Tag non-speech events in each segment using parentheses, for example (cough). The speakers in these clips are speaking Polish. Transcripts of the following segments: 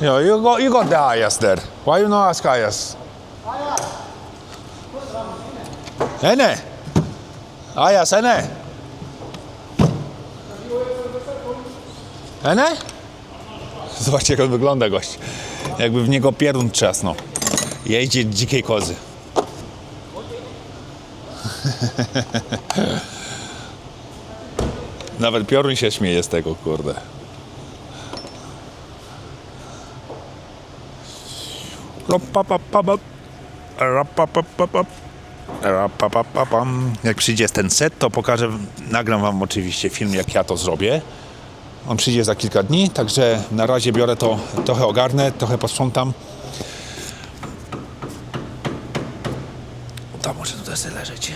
Yo, you got you got the Ayas there. Why you not ask Ayas? Ene. Ayas, Ene. Ene? (laughs) Zobaczcie jak on wygląda gość. Jakby w niego pierdun trzasnął. Jeździ dzikiej kozy. (laughs) Nawet piorun się śmieje z tego, kurde. Jak przyjdzie ten set, to pokażę, nagram wam oczywiście film, jak ja to zrobię. On przyjdzie za kilka dni, także na razie biorę to, trochę ogarnę, trochę posprzątam. To może tutaj sobie leżeć.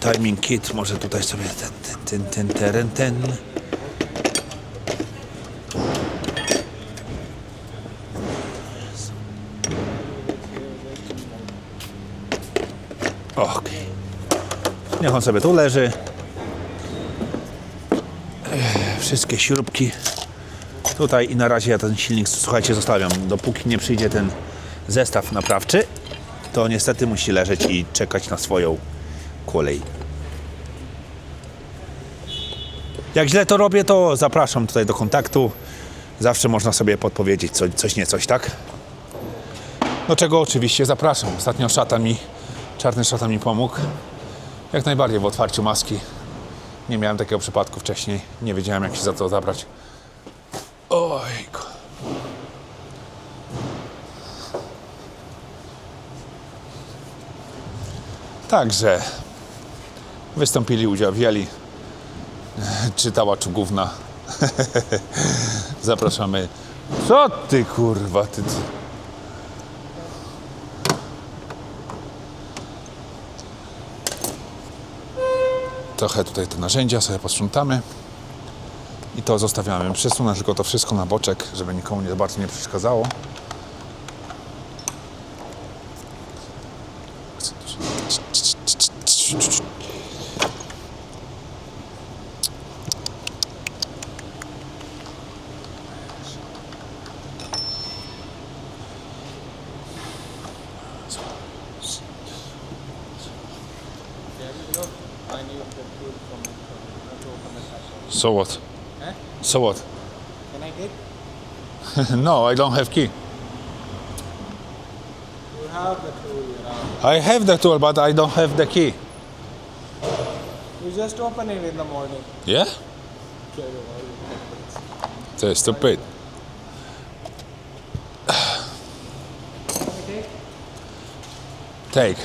Timing kit, może tutaj sobie ten, ten, ten, ten, teren, ten. Okej. Niech on sobie tu leży. Wszystkie śrubki tutaj i na razie ja ten silnik, słuchajcie, zostawiam. Dopóki nie przyjdzie ten zestaw naprawczy, to niestety musi leżeć i czekać na swoją kolej. Jak źle to robię, to zapraszam tutaj do kontaktu. Zawsze można sobie podpowiedzieć co, coś nie coś, tak? Do czego oczywiście zapraszam. Ostatnio szatan mi, czarny szatan mi pomógł. Jak najbardziej w otwarciu maski. Nie miałem takiego przypadku wcześniej. Nie wiedziałem jak się za to zabrać. Ojku. Także wystąpili, udział wzięli. Czytała czugówna. (laughs) Zapraszamy. Co ty kurwa, ty, ty. Trochę tutaj te narzędzia sobie posprzątamy. I to zostawiamy. Przesunę tylko to wszystko na boczek, żeby nikomu nie bardzo nie przeszkadzało. So what? Eh? So what? Can I take? (laughs) no, I don't have key. You have the tool around. I have the tool, but I don't have the key. You just open it in the morning. Yeah? Okay, why you- To jest stupid. Take?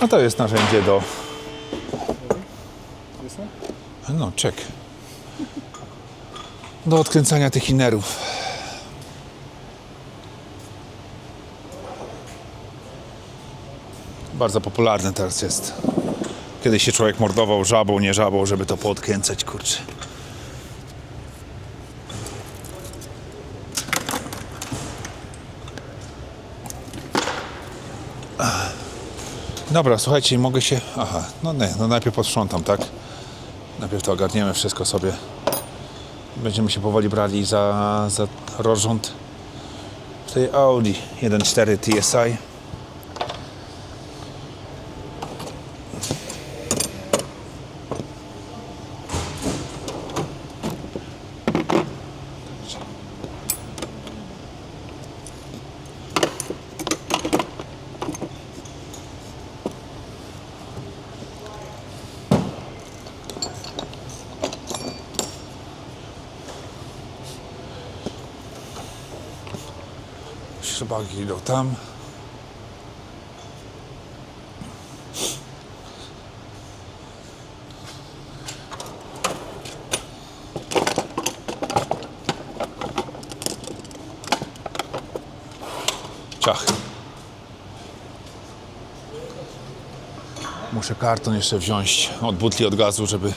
No to jest narzędzie do... No, czek. Do odkręcania tych inerów. Bardzo popularne teraz jest. Kiedyś się człowiek mordował żabą, nie żabą, żeby to poodkręcać, kurczę. Dobra, słuchajcie, mogę się... Aha, no nie, no najpierw posprzątam, tak? Najpierw to ogarniemy wszystko sobie. Będziemy się powoli brali za, za rozrząd tej Audi 1.4 TSI. szybaki idą tam. Ciach. Muszę karton jeszcze wziąć od butli od gazu, żeby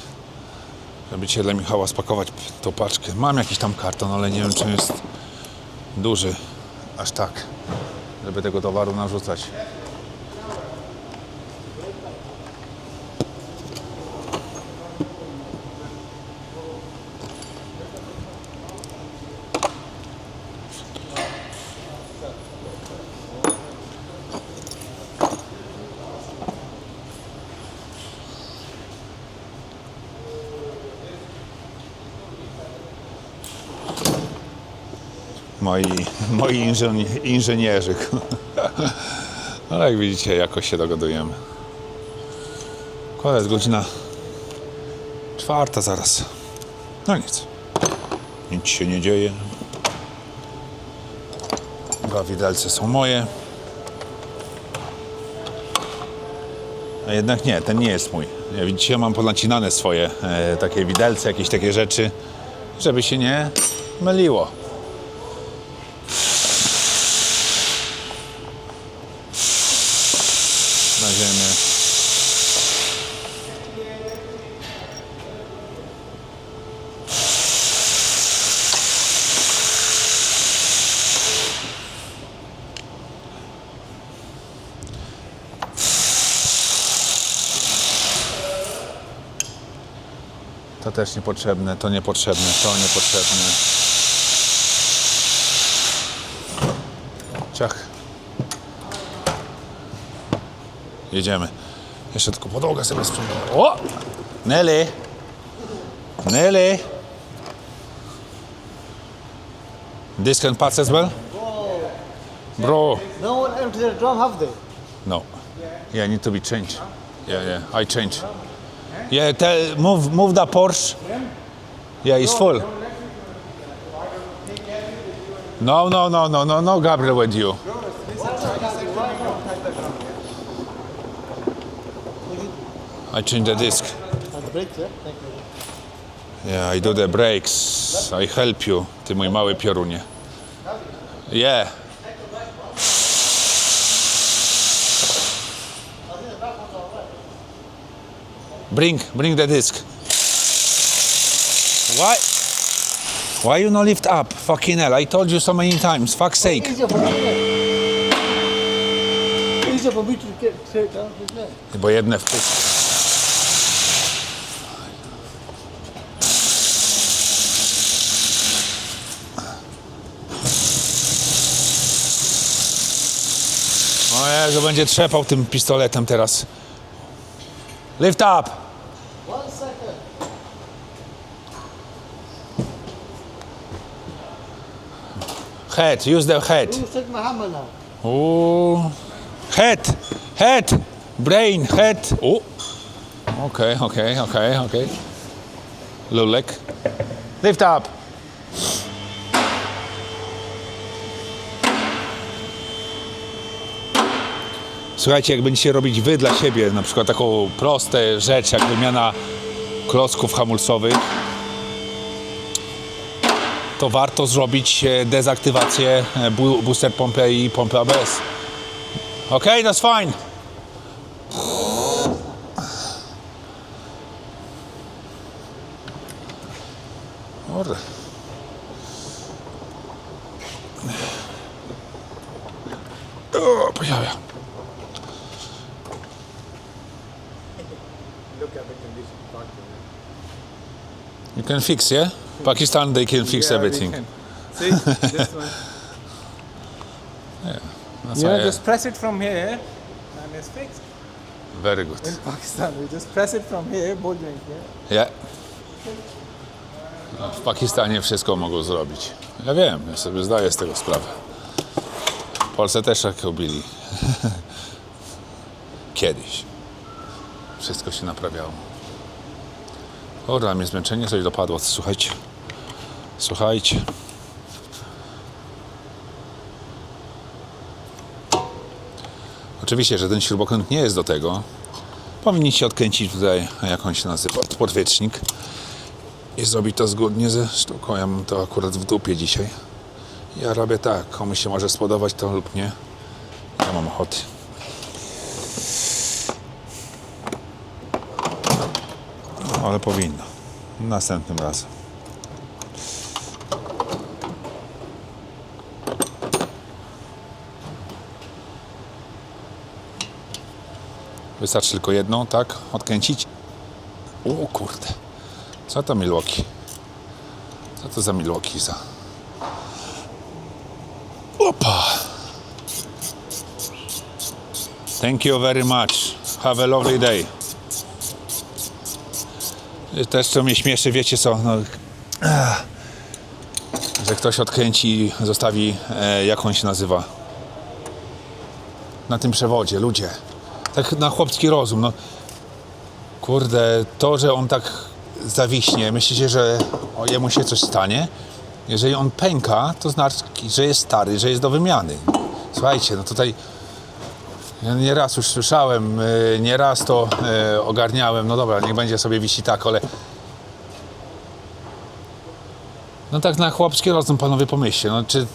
żeby cię dla Michała spakować tą paczkę. Mam jakiś tam karton, ale nie wiem czy jest duży aż tak, żeby tego towaru narzucać. Moi, (laughs) moi inżyni- inżynierzy. (laughs) Ale jak widzicie, jakoś się dogadujemy. Jest godzina czwarta zaraz. No nic. Nic się nie dzieje. Dwa widelce są moje. A jednak nie, ten nie jest mój. Ja, widzicie, mam ponacinane swoje e, takie widelce, jakieś takie rzeczy, żeby się nie myliło. na ziemię. To też niepotrzebne, to niepotrzebne, to niepotrzebne. Ciach. Jedziemy. Jeszcze tylko podłogę sobie sprzątam. O! Nelly! Nelly! This can pass as well? Bro! No one empty the drum, have they? No. Yeah, need to be changed. Yeah, yeah. I change. Yeah, tell, move, move the Porsche. Yeah, it's full. No, no, no, no, no, no, Gabriel with you. I change the disc. Yeah? Yeah, I do the brakes. I help you, ty mój mały piorunie. Yeah. Bring, bring the disc. Why? Why you not lift up? Fucking hell, I told you so many times. Fuck's sake. Bo jedne w pysk. O Jezu, będzie trzepał tym pistoletem teraz. Lift up! Head, use the head. Ooh. Head, head, brain, head. O. Okej, okej, okej, okej. Lulek. Lift up. Słuchajcie, jak będziecie robić wy dla siebie, na przykład taką proste rzecz, jak wymiana klocków hamulcowych, to warto zrobić e, dezaktywację e, booster pompy i pompy ABS. Okay, that's fine. Kurde. O, pojawia. You can fix, yeah? Pakistan, they can fix everything. See, (laughs) this one. That's You know, why I- just press it from here and it's fixed. Very good. In Pakistan, we just press it from here, both joints, yeah? No, w Pakistanie wszystko mogą zrobić. Ja wiem, ja sobie zdaję z tego sprawę. W Polsce też tak robili. (laughs) Kiedyś. Wszystko się naprawiało. Ora, mnie zmęczenie coś dopadło. Słuchajcie. Słuchajcie. Oczywiście, że ten śrubokręt nie jest do tego. Powinniście odkręcić tutaj, jak on się nazywa, podwiecznik i zrobić to zgodnie ze sztuką. Ja mam to akurat w dupie dzisiaj. Ja robię tak, komuś się może spodobać to lub nie. mam ochoty. No, ale powinno. Następnym razem. Wystarczy tylko jedną, tak? Odkręcić. O kurde. Co to Milwaukee? Co to za Milwaukee za... Opa! Thank you very much. Have a lovely day. Też co mnie śmieszy, wiecie co, no, że ktoś odkręci i zostawi, e, jak on się nazywa, na tym przewodzie, ludzie. Tak na chłopski rozum, no. Kurde, to, że on tak zawiśnie, myślicie, że o, jemu się coś stanie? Jeżeli on pęka, to znaczy, że jest stary, że jest do wymiany. Słuchajcie, no tutaj ja nieraz już słyszałem, y, nieraz to y, ogarniałem, no dobra, niech będzie sobie wisi tak, ale no tak na chłopski rozum panowie pomyślcie, no czy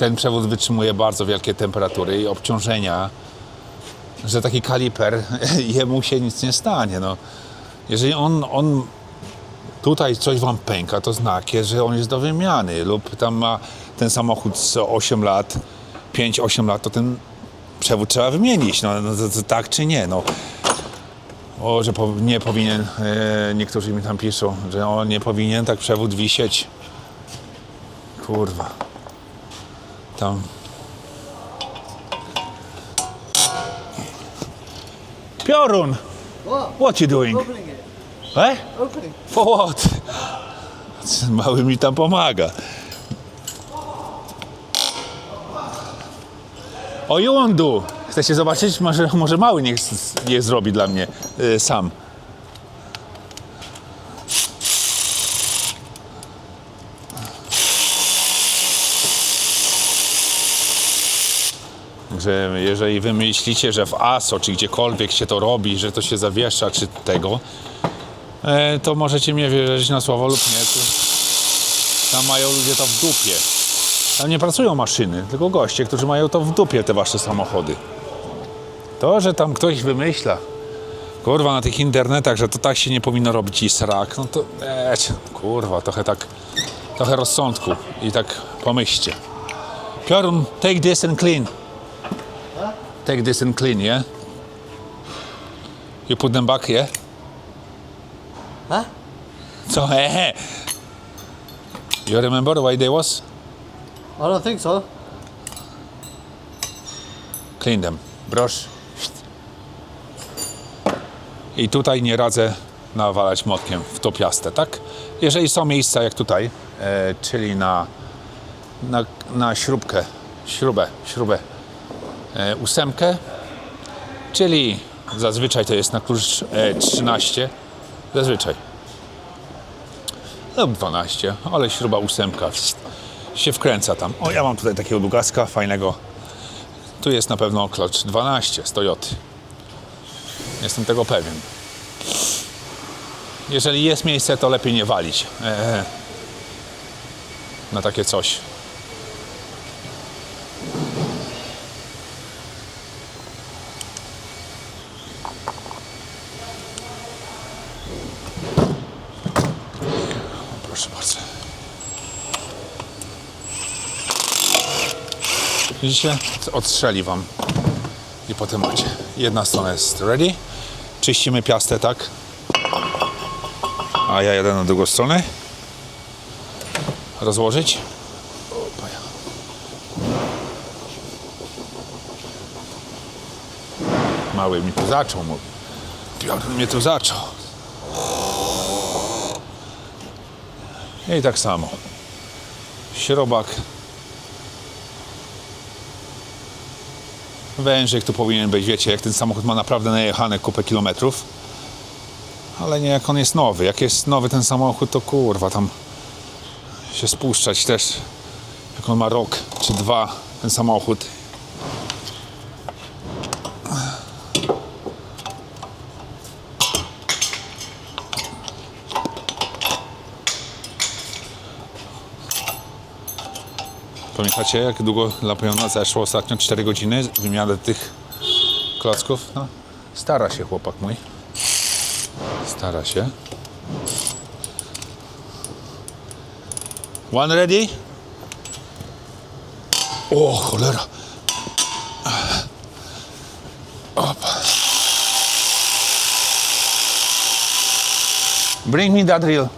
ten przewód wytrzymuje bardzo wielkie temperatury i obciążenia, że taki kaliper, (laughs) jemu się nic nie stanie, no. Jeżeli on, on tutaj coś wam pęka, to znak jest, że on jest do wymiany lub tam ma ten samochód co 8 lat, 5-8 lat, to ten przewód trzeba wymienić, no, no to, to tak czy nie, no. O, że po, nie powinien, e, niektórzy mi tam piszą, że on nie powinien tak przewód wisieć. Kurwa. Tam. Piorun! What? What you doing? Opening it. Eh? Opening. For what? (laughs) Mały mi tam pomaga. O, do. Chcecie zobaczyć? Może, może mały niech, niech zrobi dla mnie y, sam. Że jeżeli wy myślicie, że w ASO czy gdziekolwiek się to robi, że to się zawiesza czy tego, e, to możecie mnie wierzyć na słowo lub nie. Tam mają ludzie to w dupie. Tam nie pracują maszyny, tylko goście, którzy mają to w dupie, te wasze samochody. To, że tam ktoś wymyśla, kurwa, na tych internetach, że to tak się nie powinno robić i srak, no to eć, kurwa, trochę tak, trochę rozsądku i tak pomyślcie. Piorun, take this and clean. Take this and clean, yeah? You put them back, yeah? Huh? So, (laughs) eh, you remember why they was? I don't think so. Clean them. Brush. I tutaj nie radzę nawalać młotkiem w to piastę, tak? Jeżeli są miejsca jak tutaj, e, czyli na, na, na śrubkę, śrubę, śrubę, ósemkę, czyli zazwyczaj to jest na klucz e, 13, zazwyczaj. Lub 12, ale śruba ósemka się wkręca tam. O, ja mam tutaj takiego długaska fajnego. Tu jest na pewno klocz 12 z Toyoty. Jestem tego pewien. Jeżeli jest miejsce, to lepiej nie walić e, na takie coś. Proszę bardzo. Widzicie? Odstrzeli wam. I potem macie. Jedna strona jest ready. Czyścimy piastę, tak? A ja jadę na drugą stronę. Rozłożyć. Mały mi tu zaczął, mówi. Piotr mnie tu zaczął. I tak samo. Śrubak. Wężyk tu powinien być, wiecie, jak ten samochód ma naprawdę najechane kupę kilometrów. Ale nie jak on jest nowy. Jak jest nowy ten samochód, to kurwa, tam się spuszczać też. Jak on ma rok czy dwa, ten samochód. Pamiętacie, jak długo Lapojona zeszło ostatnio? 4 godziny wymianę tych klocków? No, stara się chłopak mój. Stara się. One ready? O, cholera. Opa. Bring me that reel.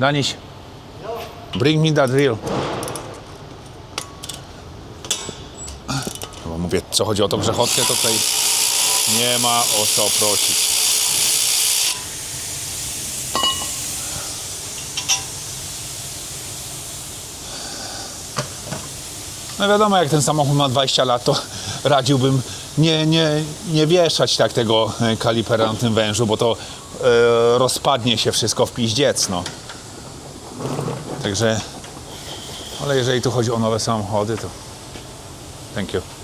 Daniś. Bring me that reel. Bo mówię, co chodzi o tą grzechotkę, to tutaj nie ma o co prosić. No wiadomo, jak ten samochód ma 20 lat, to radziłbym nie, nie, nie wieszać tak tego e, kalipera na tym wężu, bo to e, rozpadnie się wszystko w piździec, no. Także, ale jeżeli tu chodzi o nowe samochody, to thank you.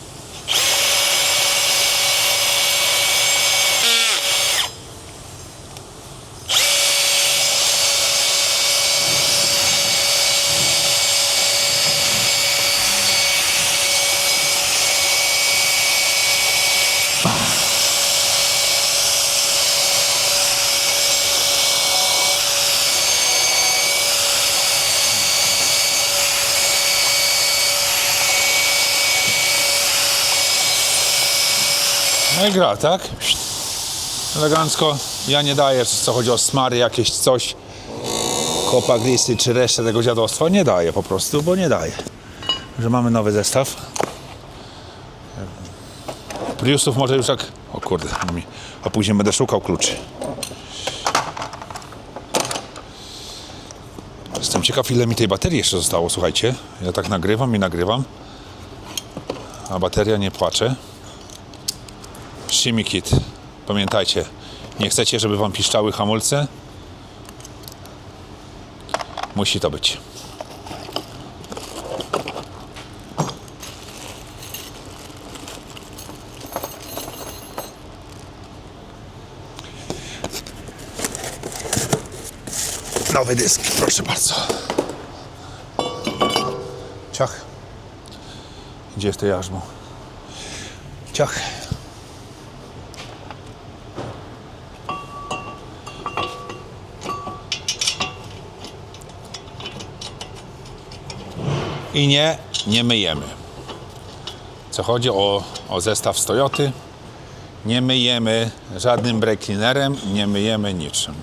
Gra, tak? Elegancko. Ja nie daję, co chodzi o smary, jakieś coś, kopa glisy czy resztę tego dziadostwa. Nie daję po prostu, bo nie daję. Że mamy nowy zestaw. Priusów może już tak... O kurde, mi- a później będę szukał kluczy. Jestem ciekaw, ile mi tej baterii jeszcze zostało, słuchajcie. Ja tak nagrywam i nagrywam, a bateria nie płacze. Shimmy Kit. Pamiętajcie, nie chcecie, żeby wam piszczały hamulce? Musi to być. Nowy dysk, proszę bardzo. Ciach. Gdzie jest to jarzmo? Ciach. I nie, nie myjemy. Co chodzi o, o zestaw z Toyoty, nie myjemy żadnym brake nie myjemy niczym.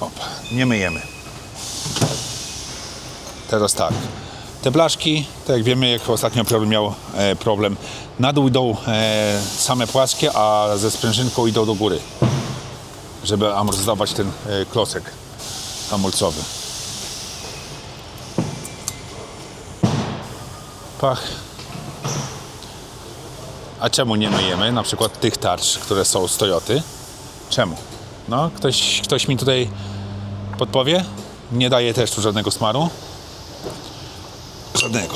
Opa, nie myjemy. Teraz tak. Te blaszki, tak jak wiemy, jak ostatnio problem miał e, problem, na dół idą e, same płaskie, a ze sprężynką idą do góry, żeby amortyzować ten e, klocek hamulcowy. Pach. A czemu nie myjemy na przykład tych tarcz, które są z Toyoty? Czemu? No, ktoś, ktoś mi tutaj podpowie? Nie daje też tu żadnego smaru. Żadnego.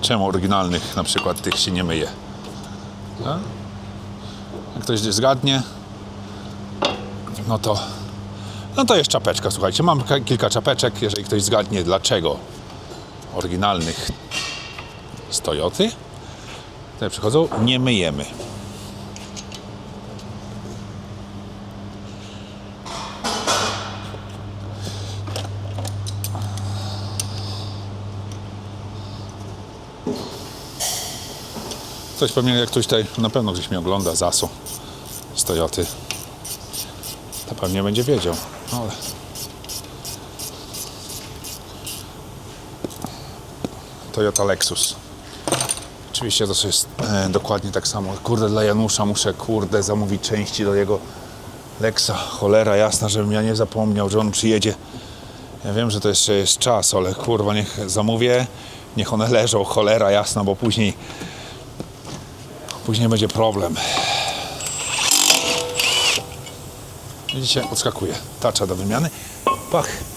Czemu oryginalnych na przykład tych się nie myje? Jak ktoś zgadnie, no to no to jest czapeczka, słuchajcie. Mam ka- kilka czapeczek, jeżeli ktoś zgadnie dlaczego oryginalnych Toyoty. Tutaj przychodzą, nie myjemy. Ktoś pewnie, jak ktoś tutaj, na pewno gdzieś mnie ogląda, zasu z Toyoty, to pewnie będzie wiedział. No, ale... Toyota Lexus. Oczywiście to jest e, dokładnie tak samo. Kurde, dla Janusza muszę, kurde, zamówić części do jego Lexa. Cholera jasna, żebym ja nie zapomniał, że on przyjedzie. Ja wiem, że to jeszcze jest czas, ale kurwa, niech zamówię Niech one leżą, cholera jasna, bo później później będzie problem. Widzicie, odskakuje. Tarcza do wymiany. Pach.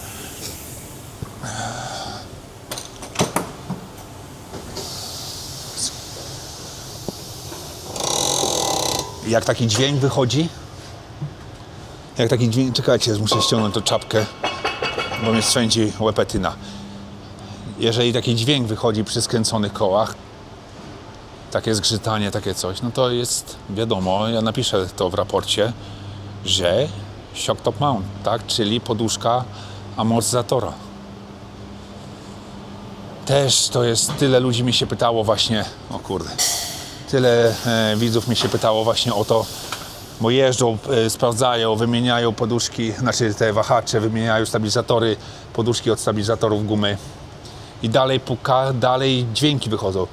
Jak taki dźwięk wychodzi? Jak taki dźwięk... Czekajcie, muszę ściągnąć tą czapkę, bo mnie swędzi łepetyna. Jeżeli taki dźwięk wychodzi przy skręconych kołach, takie zgrzytanie, takie coś, no to jest wiadomo, ja napiszę to w raporcie, że shock top mount, tak, czyli poduszka amortyzatora. Też to jest, tyle ludzi mi się pytało właśnie, o kurde, tyle e, widzów mi się pytało właśnie o to, bo jeżdżą, e, sprawdzają, wymieniają poduszki, znaczy te wahacze, wymieniają stabilizatory, poduszki od stabilizatorów gumy i dalej puka, dalej dźwięki wychodzą.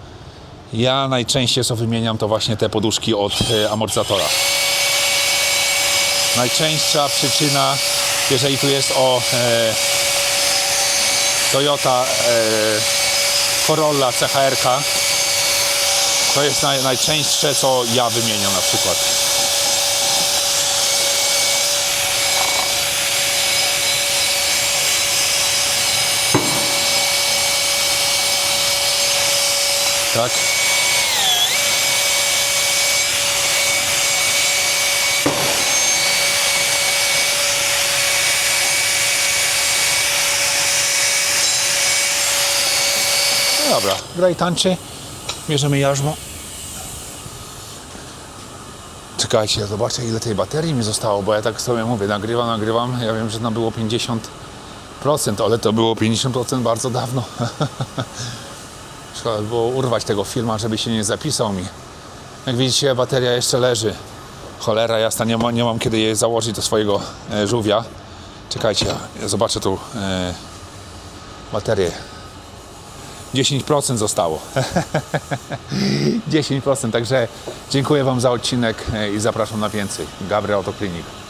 Ja najczęściej co wymieniam to właśnie te poduszki od e, amortyzatora. Najczęstsza przyczyna, jeżeli tu jest o e, Toyota e, Corolla CHR-ka, to jest naj, najczęstsze, co ja wymieniam na przykład. Tak? No dobra, graj tańczy, bierzemy jarzmo. Czekajcie, zobaczę ile tej baterii mi zostało, bo ja tak sobie mówię, nagrywam, nagrywam, ja wiem, że tam było 50%, ale to było 50% bardzo dawno. (laughs) Trzeba było urwać tego filma, żeby się nie zapisał mi. Jak widzicie, bateria jeszcze leży. Cholera jasna, nie, ma, nie mam kiedy jej założyć do swojego e, żółwia. Czekajcie, ja zobaczę tu e, baterię. 10% zostało. (laughs) 10%, także dziękuję Wam za odcinek e, i zapraszam na więcej. Gabriel Autoklinik.